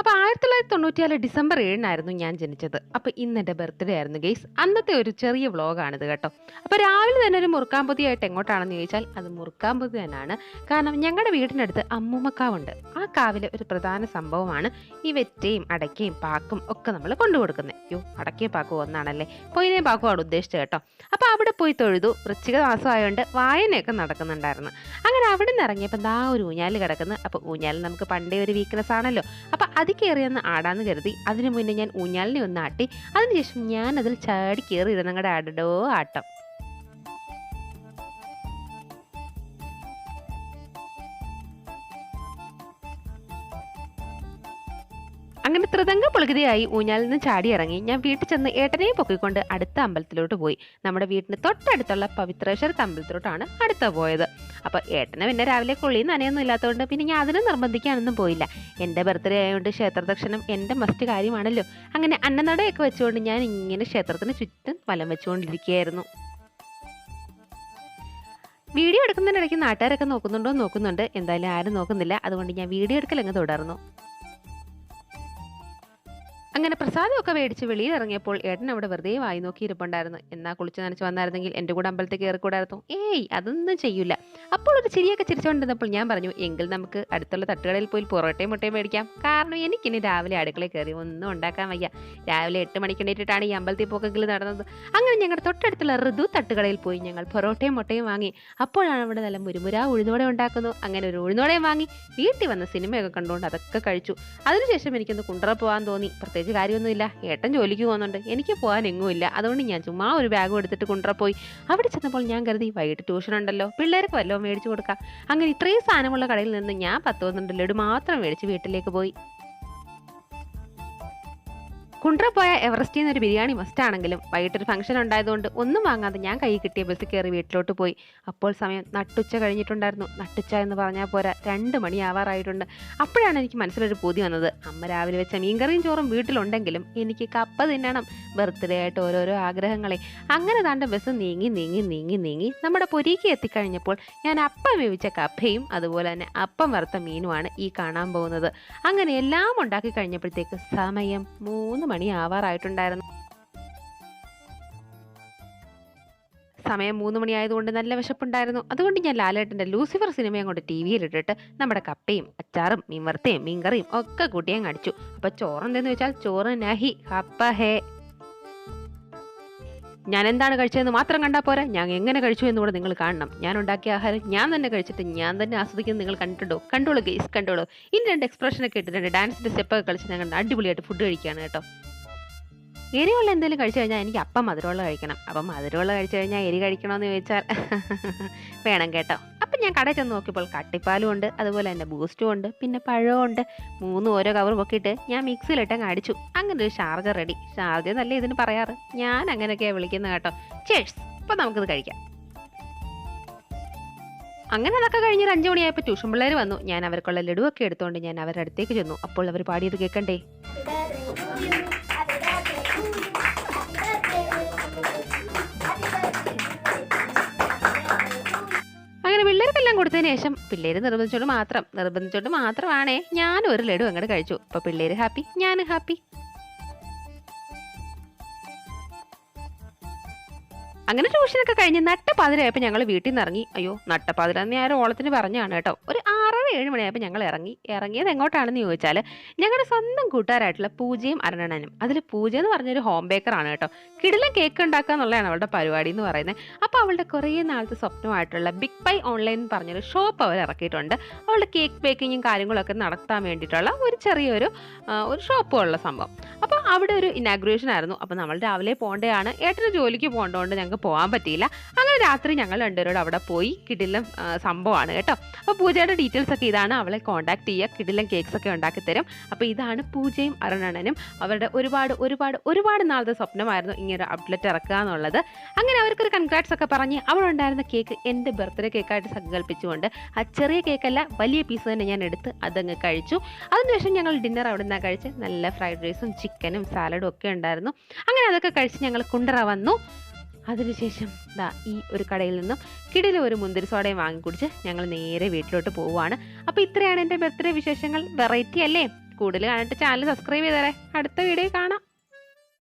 അപ്പോൾ ആയിരത്തി തൊള്ളായിരത്തി തൊണ്ണൂറ്റിയാൽ ഡിസംബർ ഏഴിനായിരുന്നു ഞാൻ ജനിച്ചത്. അപ്പോൾ ഇന്ന് ബർത്ത്ഡേ ആയിരുന്നു ഗെയ്സ് അന്നത്തെ ഒരു ചെറിയ വ്ളോഗാണിത് കേട്ടോ. അപ്പോൾ രാവിലെ തന്നെ ഒരു മുറുക്കാമ്പൊതിയായിട്ട് എങ്ങോട്ടാണെന്ന് ചോദിച്ചാൽ അത് മുറുക്കാമ്പൊതി തന്നെയാണ്. കാരണം ഞങ്ങളുടെ വീടിനടുത്ത് അമ്മൂമ്മക്കാവുണ്ട്. ആ കാവിലെ ഒരു പ്രധാന സംഭവമാണ് ഈ വെറ്റയും അടയ്ക്കയും പാക്കും ഒക്കെ നമ്മൾ കൊണ്ടു കൊടുക്കുന്നത് അയ്യോ അടയ്ക്കയും പാക്കും ഒന്നാണല്ലേ? പൊയിനെയും പാക്കും ആണ് ഉദ്ദേശിച്ചത് കേട്ടോ. അപ്പോൾ അവിടെ പോയി തൊഴുതു. വൃശ്ചിക മാസമായതുകൊണ്ട് വായനയൊക്കെ നടക്കുന്നുണ്ടായിരുന്നു. അങ്ങനെ അവിടെ നിന്ന് ഇറങ്ങിയപ്പോൾ ദാ ഒരു ഊഞ്ഞാൽ കിടക്കുന്നു. അപ്പോൾ ഊഞ്ഞാൽ നമുക്ക് പണ്ടേ ഒരു വീക്ക്നെസ് ആണല്ലോ. അപ്പോൾ കയറിയൊന്ന് ആടാന്ന് കരുതി. അതിനു മുന്നേ ഞാൻ ഊഞ്ഞാലിനെ ഒന്ന് ആട്ടി. അതിനുശേഷം ഞാൻ അതിൽ ചാടി കയറി ഇരുന്നങ്ങടെ ആടടോ ആട്ടം. അങ്ങനെ ത്രിതങ്ക പുളുകതയായി ഊഞ്ഞാലിൽ നിന്ന് ചാടി ഇറങ്ങി ഞാൻ വീട്ടിൽ ചെന്ന് ഏട്ടനെയും പൊക്കിക്കൊണ്ട് അടുത്ത അമ്പലത്തിലോട്ട് പോയി. നമ്മുടെ വീട്ടിന് തൊട്ടടുത്തുള്ള പവിത്രേശ്വരത്ത് അമ്പലത്തിലോട്ടാണ് അടുത്ത പോയത്. അപ്പോൾ ഏട്ടനെ പിന്നെ രാവിലെ കുളി നനയൊന്നും ഇല്ലാത്തതുകൊണ്ട് പിന്നെ ഞാൻ അതിനെ നിർബന്ധിക്കാനൊന്നും പോയില്ല. എന്റെ ബർത്ത്ഡേ ആയതുകൊണ്ട് ക്ഷേത്രദർശനം എന്റെ മസ്റ്റ് കാര്യമാണല്ലോ. അങ്ങനെ അന്നനടയൊക്കെ വെച്ചുകൊണ്ട് ഞാൻ ഇങ്ങനെ ക്ഷേത്രത്തിന് ചുറ്റും വലം വെച്ചുകൊണ്ടിരിക്കുകയായിരുന്നു. വീഡിയോ എടുക്കുന്നതിനിടയ്ക്ക് നാട്ടുകാരൊക്കെ നോക്കുന്നുണ്ടോ നോക്കുന്നുണ്ട്. എന്തായാലും ആരും നോക്കുന്നില്ല. അതുകൊണ്ട് ഞാൻ വീഡിയോ എടുക്കലങ്ങ് തുടർന്നു. അങ്ങനെ പ്രസാദമൊക്കെ മേടിച്ച് വെളിയിൽ ഇറങ്ങിയപ്പോൾ ഏട്ടൻ അവിടെ വെറുതെ വായി നോക്കി ഇരിപ്പുണ്ടായിരുന്നു എന്നാ കുളിച്ച് നനച്ച് വന്നായിരുന്നെങ്കിൽ എന്റെ കൂടെ അമ്പലത്തിൽ കയറിക്കൂടായിരുന്നു. ഏയ് അതൊന്നും ചെയ്യൂല. അപ്പോൾ ഒരു ചിരിയൊക്കെ ചിരിച്ചുകൊണ്ടിരുന്നപ്പോൾ ഞാൻ പറഞ്ഞു എങ്കിൽ നമുക്ക് അടുത്തുള്ള തട്ടുകടയിൽ പോയി പൊറോട്ടയും മുട്ടയും മേടിക്കാം. കാരണം എനിക്കിനി രാവിലെ അടുക്കളയിൽ കയറി ഒന്നും ഉണ്ടാക്കാൻ വയ്യ. രാവിലെ എട്ട് മണിക്ക് എണീറ്റിട്ടാണ് ഈ അമ്പലത്തിൽ പോക്കെങ്കിൽ നടന്നത്. അങ്ങനെ ഞങ്ങളുടെ തൊട്ടടുത്തുള്ള ഋതു തട്ടുകടയിൽ പോയി ഞങ്ങൾ പൊറോട്ടയും മുട്ടയും വാങ്ങി. അപ്പോഴാണ് അവിടെ നല്ല മുരുമുര ഉഴുന്നോടെ ഉണ്ടാക്കുന്നു അങ്ങനെ ഒരു ഉഴുന്നോടെയും വാങ്ങി. വീട്ടിൽ വന്ന സിനിമയൊക്കെ കണ്ടുകൊണ്ട് അതൊക്കെ കഴിച്ചു. അതിനുശേഷം എനിക്കൊന്ന് കുണ്ടറ പോകാൻ തോന്നി. പ്രത്യേകിച്ച് കാര്യമൊന്നുമില്ല. ഏട്ടൻ ജോലിക്ക് പോകുന്നുണ്ട്. എനിക്ക് പോകാൻ എങ്ങുമില്ല അതുകൊണ്ട് ഞാൻ ചുമ്മാ ഒരു ബാഗ് എടുത്തിട്ട് കൊണ്ടുപോയി. അവിടെ ചെന്നപ്പോൾ ഞാൻ കരുതി വൈകിട്ട് ട്യൂഷൻ ഉണ്ടല്ലോ. പിള്ളേർക്ക് വല്ലതും മേടിച്ചു കൊടുക്കാം. അങ്ങനെ ഇത്രയും സാധനമുള്ള കടയിൽ നിന്ന് ഞാൻ പത്ത് പന്ത്രണ്ട് ലഡു മാത്രം മേടിച്ച് വീട്ടിലേക്ക് പോയി. കുണ്ട്ര പോയ എവറസ്റ്റിൽ നിന്ന് ഒരു ബിരിയാണി മസ്റ്റ് ആണെങ്കിലും വൈകിട്ടൊരു ഫംഗ്ഷൻ ഉണ്ടായതുകൊണ്ട് ഒന്നും വാങ്ങാതെ ഞാൻ കൈ കിട്ടിയ ബസ് കയറി വീട്ടിലോട്ട് പോയി. അപ്പോൾ സമയം നട്ടുച്ച കഴിഞ്ഞിട്ടുണ്ടായിരുന്നു. നട്ടുച്ച എന്ന് പറഞ്ഞാൽ പോരാ രണ്ട് മണിയാവാറായിട്ടുണ്ട്. അപ്പോഴാണ് എനിക്ക് മനസ്സിലൊരു പൂതി വന്നത്. അമ്മ രാവിലെ വെച്ച മീൻകറിയും ചോറും വീട്ടിലുണ്ടെങ്കിലും എനിക്ക് കപ്പ തിന്നണം. ബർത്ത്ഡേ ആയിട്ട് ഓരോരോ ആഗ്രഹങ്ങളെ. അങ്ങനെ താണ്ട ബസ് നീങ്ങി നീങ്ങി നീങ്ങി നീങ്ങി നമ്മുടെ പൊരിക്ക് എത്തിക്കഴിഞ്ഞപ്പോൾ ഞാൻ അപ്പം വേവിച്ച കപ്പയും അതുപോലെ തന്നെ അപ്പം വറുത്ത മീനുമാണ് ഈ കാണാൻ പോകുന്നത്. അങ്ങനെ എല്ലാം ഉണ്ടാക്കി കഴിഞ്ഞപ്പോഴത്തേക്ക് സമയം മൂന്ന് മണി ആവാറായിട്ടുണ്ടായിരുന്നു സമയം മൂന്ന് മണിയായതുകൊണ്ട് നല്ല വിശപ്പുണ്ടായിരുന്നു. അതുകൊണ്ട് ഞാൻ ലാലേട്ടന്റെ ലൂസിഫർ സിനിമയും കൊണ്ട് ടി വിയിൽ ഇട്ടിട്ട് നമ്മുടെ കപ്പയും അച്ചാറും മീൻ വറുത്തയും മീൻകറിയും ഒക്കെ കൂട്ടിയാൻ കടിച്ചു അപ്പൊ ചോറെന്തെന്ന് വെച്ചാൽ ചോറ് നഹി കപ്പ ഹേ. ഞാൻ എന്താണ് കഴിച്ചതെന്ന് മാത്രം കണ്ടാൽ പോരാ? ഞാൻ എങ്ങനെ കഴിച്ചു എന്ന് കൂടെ നിങ്ങൾ കാണണം. ഞാൻ ഉണ്ടാക്കിയ ആഹാരം ഞാൻ തന്നെ കഴിച്ചിട്ട് ഞാൻ തന്നെ ആസ്വദിക്കുന്നത് നിങ്ങൾ കണ്ടിട്ടുണ്ടോ? കണ്ടോളൂ ഗെയ്സ് കണ്ടോളൂ. ഇനി രണ്ട് എക്സ്പ്രഷനൊക്കെ ഇട്ടിട്ടുണ്ട് ഡാൻസിന്റെ സ്റ്റെപ്പൊക്കെ കളിച്ച് ഞങ്ങൾ അടിപൊളിയായിട്ട് ഫുഡ് കഴിക്കുകയാണ് കേട്ടോ. എരിവുള്ള എന്തെങ്കിലും കഴിച്ചു കഴിഞ്ഞാൽ എനിക്ക് അപ്പം മധുരമുള്ള കഴിക്കണം. അപ്പം മധുരമുള്ള കഴിച്ചു കഴിഞ്ഞാൽ എരി കഴിക്കണമെന്ന് ചോദിച്ചാൽ വേണം കേട്ടോ. അപ്പം ഞാൻ കടയിൽ ചെന്ന് നോക്കിയപ്പോൾ കട്ടിപ്പാലും ഉണ്ട് അതുപോലെ തന്നെ ബൂസ്റ്റും ഉണ്ട് പിന്നെ പഴവും ഉണ്ട്. മൂന്നും ഓരോ കവർ പൊക്കിയിട്ട് ഞാൻ മിക്സിയിലിട്ടങ്ങ് അടിച്ചു. അങ്ങനെ ഒരു ഷാർജ റെഡി ഷാർജ നല്ല ഇതിന് പറയാറ്? ഞാൻ അങ്ങനെയൊക്കെയാണ് വിളിക്കുന്നത് കേട്ടോ. ചേഴ്സ് അപ്പം നമുക്കിത് കഴിക്കാം. അങ്ങനെ അതൊക്കെ കഴിഞ്ഞ് ഒരു അഞ്ചു മണിയായപ്പോൾ ട്യൂഷൻ പിള്ളേർ വന്നു. ഞാൻ അവർക്കുള്ള ലഡുവൊക്കെ എടുത്തുകൊണ്ട് ഞാൻ അവരുടെ അടുത്തേക്ക് ചെന്നു. അപ്പോൾ അവർ പാടിയത് കേൾക്കണ്ടേ പിള്ളേർക്കെല്ലാം കൊടുത്തതിന് ശേഷം പിള്ളേര് നിർബന്ധിച്ചോണ്ട് മാത്രം നിർബന്ധിച്ചോണ്ട് മാത്രമാണേ ഞാൻ ഒരു ലഡു അങ്ങോട്ട് കഴിച്ചു. അപ്പൊ പിള്ളേര് ഹാപ്പി ഞാൻ ഹാപ്പി. അങ്ങനെ ട്യൂഷനൊക്കെ കഴിഞ്ഞ് നട്ടപ്പാതിരായപ്പോൾ ഞങ്ങൾ വീട്ടിൽ നിന്ന് ഇറങ്ങി അയ്യോ നട്ടപ്പാതിര എന്ന് ഞാൻ ഓളത്തിന് പറഞ്ഞാണ് കേട്ടോ. ഒരു ആറര ഏഴ് മണിയായപ്പോൾ ഞങ്ങൾ ഇറങ്ങി. ഇറങ്ങിയത് എങ്ങോട്ടാണെന്ന് ചോദിച്ചാൽ ഞങ്ങളുടെ സ്വന്തം കൂട്ടുകാരായിട്ടുള്ള പൂജയും അരണനും. അതിൽ പൂജ എന്ന് പറഞ്ഞൊരു ഹോം ബേക്കറാണ് കേട്ടോ. കിടിലം കേക്ക് ഉണ്ടാക്കുക എന്നുള്ളതാണ് അവളുടെ പരിപാടി എന്ന് പറയുന്നത്. അപ്പോൾ അവളുടെ കുറേ നാളത്തെ സ്വപ്നമായിട്ടുള്ള ബിഗ് പൈ ഓൺലൈൻ എന്ന് പറഞ്ഞൊരു ഷോപ്പ് അവർ ഇറക്കിയിട്ടുണ്ട്. അവളുടെ കേക്ക് ബേക്കിങ്ങും കാര്യങ്ങളൊക്കെ നടത്താൻ വേണ്ടിയിട്ടുള്ള ഒരു ചെറിയൊരു ഒരു ഷോപ്പ് ഉള്ള സംഭവം. അവിടെ ഒരു ഇനാഗ്രേഷൻ ആയിരുന്നു. അപ്പോൾ നമ്മൾ രാവിലെ പോകേണ്ടതാണ്. ഏട്ടന് ജോലിക്ക് പോകേണ്ടതുകൊണ്ട് ഞങ്ങൾക്ക് പോകാൻ പറ്റിയില്ല. അങ്ങനെ രാത്രി ഞങ്ങൾ രണ്ടുപേരോട് അവിടെ പോയി കിടിലം സംഭവമാണ് കേട്ടോ. അപ്പോൾ പൂജയുടെ ഡീറ്റെയിൽസ് ഒക്കെ ഇതാണ്. അവളെ കോൺടാക്ട് ചെയ്യുക കിടിലം കേക്ക്സ് ഒക്കെ ഉണ്ടാക്കി തരും. അപ്പോൾ ഇതാണ് പൂജയും അരുണനും. അവരുടെ ഒരുപാട് ഒരുപാട് ഒരുപാട് നാളത്തെ സ്വപ്നമായിരുന്നു ഇങ്ങനെ ഒരു ഔട്ട്ലെറ്റ് ഇറക്കുക എന്നുള്ളത്. അങ്ങനെ അവർക്കൊരു കൺഗ്രാറ്റ്സ് ഒക്കെ പറഞ്ഞ് അവിടെ ഉണ്ടായിരുന്ന കേക്ക് എന്റെ ബർത്ത്ഡേ കേക്കായിട്ട് സങ്കല്പിച്ചുകൊണ്ട് ആ ചെറിയ കേക്കല്ല വലിയ പീസ് തന്നെ ഞാൻ എടുത്ത് അതങ്ങ് കഴിച്ചു. അതിനുശേഷം ഞങ്ങൾ ഡിന്നർ അവിടെ നിന്നാണ് കഴിച്ച് നല്ല ഫ്രൈഡ് റൈസും ചിക്കനും സാലഡും ഒക്കെ ഉണ്ടായിരുന്നു. അങ്ങനെ അതൊക്കെ കഴിച്ച് ഞങ്ങൾ കുണ്ടറ വന്നു. അതിനുശേഷം ദാ ഈ ഒരു കടയിൽ നിന്നും കിടിലും ഒരു മുന്തിരി സോഡയും വാങ്ങിക്കുടിച്ച് ഞങ്ങൾ നേരെ വീട്ടിലോട്ട് പോവുകയാണ്. അപ്പോൾ ഇത്രയാണ് എന്റെ ബർത്ത്ഡേ വിശേഷങ്ങൾ. വെറൈറ്റി അല്ലേ? കൂടുതൽ കാണിട്ട് ചാനൽ സബ്സ്ക്രൈബ് ചെയ്തേരെ. അടുത്ത വീഡിയോ കാണാം.